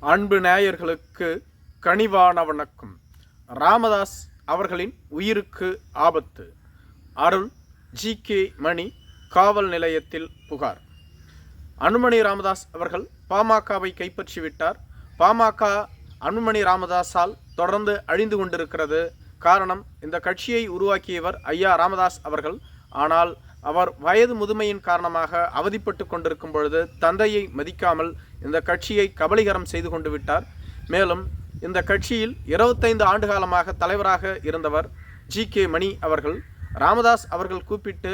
அன்பு நேயர்களுக்கு கனிவான வணக்கம். ராமதாஸ் அவர்களின் உயிருக்கு ஆபத்து. அருள் ஜி கே மணி காவல் நிலையத்தில் புகார். அனுமணி ராமதாஸ் அவர்கள் பாமகவை கைப்பற்றிவிட்டார். பாமக அனுமணி ராமதாஸால் தொடர்ந்து அழிந்து கொண்டிருக்கிறது. காரணம் இந்த கட்சியை உருவாக்கியவர் ஐயா ராமதாஸ் அவர்கள். ஆனால் அவர் வயது முதுமையின் காரணமாக அவதிப்பட்டு கொண்டிருக்கும் பொழுது தந்தையை மதிக்காமல் இந்த கட்சியை கபலீகரம் செய்து கொண்டு விட்டார். மேலும் இந்த கட்சியில் இருபத்தைந்து ஆண்டு காலமாக தலைவராக இருந்தவர் ஜி கே மணி அவர்கள் ராமதாஸ் அவர்கள் கூப்பிட்டு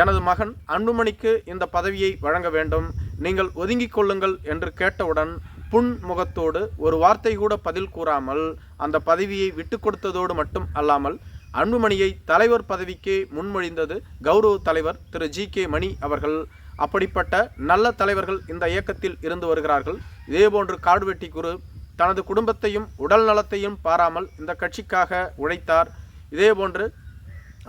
எனது மகன் அன்புமணிக்கு இந்த பதவியை வழங்க வேண்டும். நீங்கள் ஒதுங்கிக் கொள்ளுங்கள் என்று கேட்டவுடன் புன் முகத்தோடு ஒரு வார்த்தை கூட பதில் கூறாமல் அந்த பதவியை விட்டு கொடுத்ததோடு மட்டும் அல்லாமல் அன்புமணியை தலைவர் பதவிக்கே முன்மொழிந்தது கௌரவ தலைவர் திரு ஜி கே மணி அவர்கள். அப்படிப்பட்ட நல்ல தலைவர்கள் இந்த இயக்கத்தில் இருந்து வருகிறார்கள். இதேபோன்று காடுவெட்டி குரு தனது குடும்பத்தையும் உடல் நலத்தையும் பாராமல் இந்த கட்சிக்காக உழைத்தார். இதேபோன்று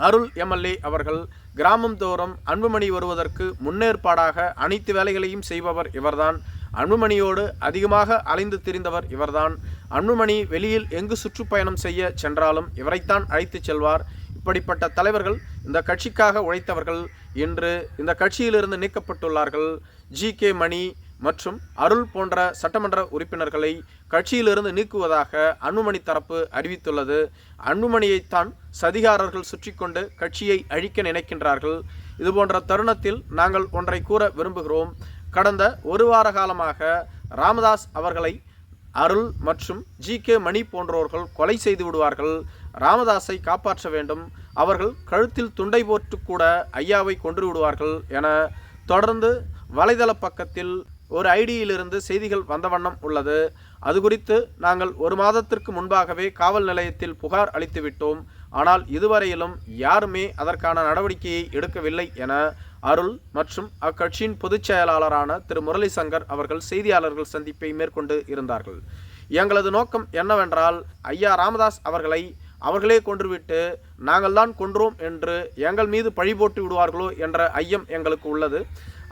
அருள் எம்எல்ஏ அவர்கள் கிராமம் தோறும் அன்புமணி வருவதற்கு முன்னேற்பாடாக அனைத்து வேலைகளையும் செய்பவர் இவர்தான். அன்புமணியோடு அதிகமாக அலைந்து திரிந்தவர் இவர்தான். அன்புமணி வெளியில் எங்கு சுற்றுப்பயணம் செய்ய சென்றாலும் இவரைத்தான் அழைத்துச் செல்வார். இப்படிப்பட்ட தலைவர்கள் இந்த கட்சிக்காக உழைத்தவர்கள் இன்று இந்த கட்சியிலிருந்து நீக்கப்பட்டுள்ளார்கள். ஜி. கே. மணி மற்றும் அருள் போன்ற சட்டமன்ற உறுப்பினர்களை கட்சியிலிருந்து நீக்குவதாக அன்புமணி தரப்பு அறிவித்துள்ளது. அன்புமணியைத்தான் சதிகாரர்கள் சுற்றி கொண்டு கட்சியை அழிக்க நினைக்கின்றார்கள். இதுபோன்ற தருணத்தில் நாங்கள் ஒன்றை கூற விரும்புகிறோம். கடந்த ஒரு வார காலமாக ராமதாஸ் அவர்களை அருள் மற்றும் ஜி. கே. மணி போன்றோர்கள் கொலை செய்து விடுவார்கள். ராமதாஸை காப்பாற்ற வேண்டும். அவர்கள் கழுத்தில் துண்டை போட்டு கூட ஐயாவை கொன்று விடுவார்கள் என தொடர்ந்து வலைதள பக்கத்தில் ஒரு ஐடியிலிருந்து செய்திகள் வந்த வண்ணம் உள்ளது. அது குறித்து நாங்கள் ஒரு மாதத்திற்கு முன்பாகவே காவல் நிலையத்தில் புகார் அளித்துவிட்டோம் ஆனால் இதுவரையிலும் யாருமே அதற்கான நடவடிக்கையை எடுக்கவில்லை என அருள் மற்றும் அக்கட்சியின் பொதுச் செயலாளரான திரு முரளி சங்கர் அவர்கள் செய்தியாளர்கள் சந்திப்பை மேற்கொண்டு இருந்தார்கள். எங்களது நோக்கம் என்னவென்றால் ஐயா ராமதாஸ் அவர்களை அவர்களே கொன்றுவிட்டு நாங்கள்தான் கொன்றோம் என்று எங்கள் மீது பழி போட்டு விடுவார்களோ என்ற ஐயம் எங்களுக்கு உள்ளது.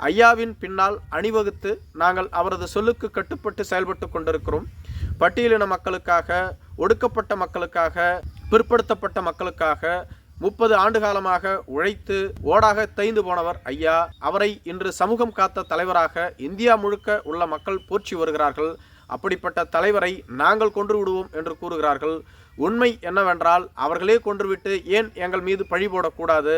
ஐயாவின் பின்னால் அணிவகுத்து நாங்கள் அவரது சொல்லுக்கு கட்டுப்பட்டு செயல்பட்டு கொண்டிருக்கிறோம். பட்டியலின மக்களுக்காக ஒடுக்கப்பட்ட மக்களுக்காக பிற்படுத்தப்பட்ட மக்களுக்காக முப்பது ஆண்டு காலமாக உழைத்து ஓடாக தைந்து போனவர் ஐயா. அவரை இன்று சமூகம் காத்த தலைவராக இந்தியா முழுக்க உள்ள மக்கள் போற்றி வருகிறார்கள். அப்படிப்பட்ட தலைவரை நாங்கள் கொன்று விடுவோம் என்று கூறுகிறார்கள். உண்மை என்னவென்றால் அவர்களே கொன்றுவிட்டு ஏன் எங்கள் மீது பழி போடக்கூடாது?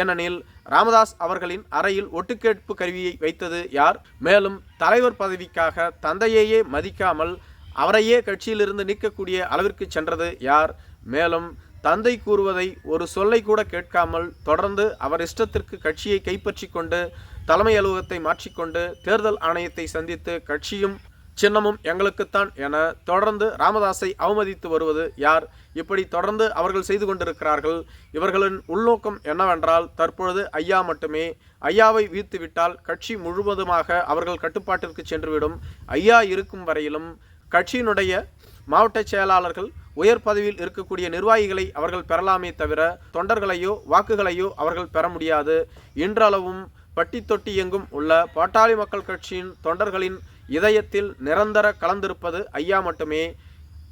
ஏனெனில் ராமதாஸ் அவர்களின் அறையில் ஒட்டுக்கேட்பு கருவியை வைத்தது யார்? மேலும் தலைவர் பதவிக்காக தந்தையையே மதிக்காமல் அவரையே கட்சியிலிருந்து நீக்கக்கூடிய அளவிற்கு சென்றது யார்? மேலும் தந்தை கூறுவதை ஒரு சொல்லை கூட கேட்காமல் தொடர்ந்து அவர் இஷ்டத்திற்கு கட்சியை கைப்பற்றி கொண்டு தலைமை அலுவலகத்தை மாற்றிக்கொண்டு தேர்தல் ஆணையத்தை சந்தித்து கட்சியும் சின்னமும் எங்களுக்குத்தான் என தொடர்ந்து ராமதாஸை அவமதித்து வருவது யார்? இப்படி தொடர்ந்து அவர்கள் செய்து கொண்டிருக்கிறார்கள். இவர்களின் உள்நோக்கம் என்னவென்றால் தற்பொழுது ஐயா மட்டுமே ஐயாவை வீழ்த்துவிட்டால் கட்சி முழுவதுமாக அவர்கள் கட்டுப்பாட்டிற்கு சென்றுவிடும். ஐயா இருக்கும் வரையிலும் கட்சியினுடைய மாவட்ட செயலாளர்கள் உயர் பதவியில் இருக்கக்கூடிய நிர்வாகிகளை அவர்கள் பெறலாமே தவிர தொண்டர்களையோ வாக்குகளையோ அவர்கள் பெற முடியாது. இன்றளவும் பட்டி தொட்டி எங்கும் உள்ள பாட்டாளி மக்கள் கட்சியின் தொண்டர்களின் இதயத்தில் நிரந்தர கலந்திருப்பது ஐயா மட்டுமே.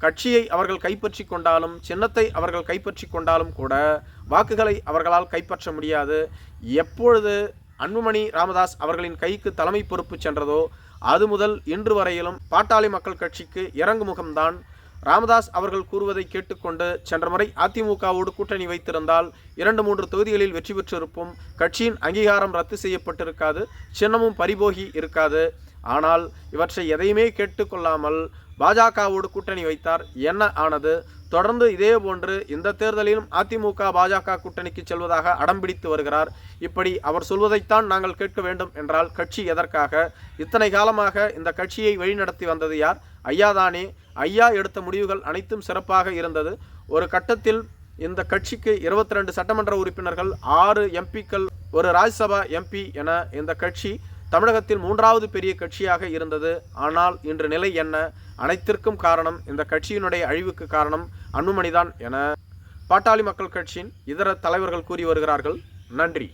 கட்சியை அவர்கள் கைப்பற்றி கொண்டாலும் சின்னத்தை அவர்கள் கைப்பற்றி கொண்டாலும் கூட வாக்குகளை அவர்களால் கைப்பற்ற முடியாது. எப்பொழுது அன்புமணி ராமதாஸ் அவர்களின் கைக்கு தலைமை பொறுப்பு சென்றதோ அது முதல் இன்று வரையிலும் பாட்டாளி மக்கள் கட்சிக்கு இறங்கு முகம்தான் ராமதாஸ் அவர்கள் கூறுவதை கேட்டுக்கொண்டு சென்ற முறை அதிமுகவோடு கூட்டணி வைத்திருந்தால் இரண்டு மூன்று தொகுதிகளில் வெற்றி பெற்றிருப்போம். கட்சியின் அங்கீகாரம் ரத்து செய்யப்பட்டிருக்காது சின்னமும் பரிபோகி இருக்காது. ஆனால் இவற்றை எதையுமே கேட்டுக்கொள்ளாமல் பாஜகவோடு கூட்டணி வைத்தார். என்ன ஆனது? தொடர்ந்து இதே போன்று இந்த தேர்தலிலும் அதிமுக பாஜக கூட்டணிக்கு செல்வதாக அடம்பிடித்து வருகிறார். இப்படி அவர் சொல்வதைத்தான் நாங்கள் கேட்க வேண்டும் என்றால் கட்சி எதற்காக? இத்தனை காலமாக இந்த கட்சியை வழிநடத்தி வந்தது யார்? ஐயாதானே ஐயா எடுத்த முடிவுகள் அனைத்தும் சிறப்பாக இருந்தது. ஒரு கட்டத்தில் இந்த கட்சிக்கு இருபத்தி ரெண்டு சட்டமன்ற உறுப்பினர்கள் ஆறு எம்பிக்கள் ஒரு ராஜ்யசபா எம்பி என இந்த கட்சி தமிழகத்தில் மூன்றாவது பெரிய கட்சியாக இருந்தது. ஆனால் இன்று நிலை என்ன? அனைத்திற்கும் காரணம் இந்த கட்சியினுடைய அழிவுக்கு காரணம் அன்புமணிதான் என பாட்டாளி மக்கள் கட்சியின் இதர தலைவர்கள் கூறி வருகிறார்கள். நன்றி.